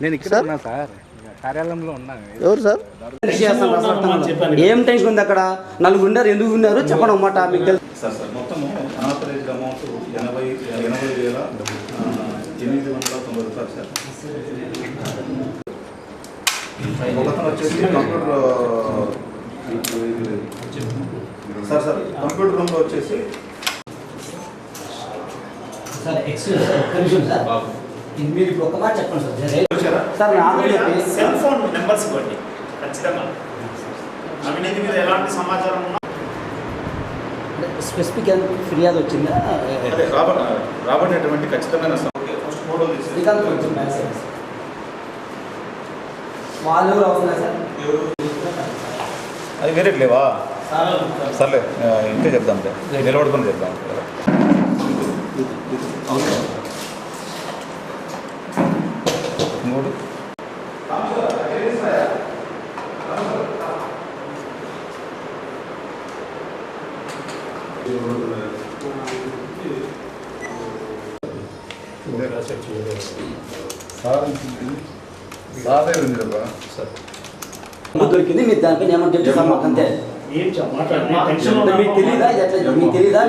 నేను ఇక్కడ ఉన్నా సార్. కార్యాలయంలో ఉన్నాను ఎవరు సార్? ఏం టెన్షన్ ఉంది అక్కడ? నలుగురు ఉన్నారు ఎందుకు ఉన్నారు? చెప్పండి అన్నమాట మీకు తెలుసు. సార్ సార్ మొత్తము అనాథరైజ్డ్ అమౌంట్ ఎనభై ఎనభై వేల ఆ, ఎనిమిది వందల తొంభై రూపాయలు సార్. ఒకతను వచ్చేసి కంప్యూటర్ సార్ సార్ కంప్యూటర్ రూమ్లో వచ్చేసి సార్ ఎక్స్క్యూజ్ సార్ ఒక్క నిమిషం సార్. మీరు ఇప్పుడు ఒక మాట చెప్పండి సార్. సార్ నా ఆధార్ చెప్పి సెల్ ఫోన్ నెంబర్స్ ఇవ్వండి ఖచ్చితంగా. అవినీతి మీద ఎలాంటి సమాచారం ఉన్నా స్పెసిఫిక్ ఫిర్యాదు వచ్చిందా? రాబడినటువంటి ఖచ్చితమైన సమ- ఫస్ట్ ఫోటో తీసి శ్రీకాంత్ కొంచెం. వాళ్ళు ఎవరు అవుతున్నారు సార్. అది వేరే లేవా? సర్లే ఇంకే చెప్దాం నిలబడుకొని చెప్దాం. మూడు దొరికింది మీరు దానిపైన సార్ మాకు అంతే. మీకు. తెలీదా? ఎట్లా మీకు తెలీదా?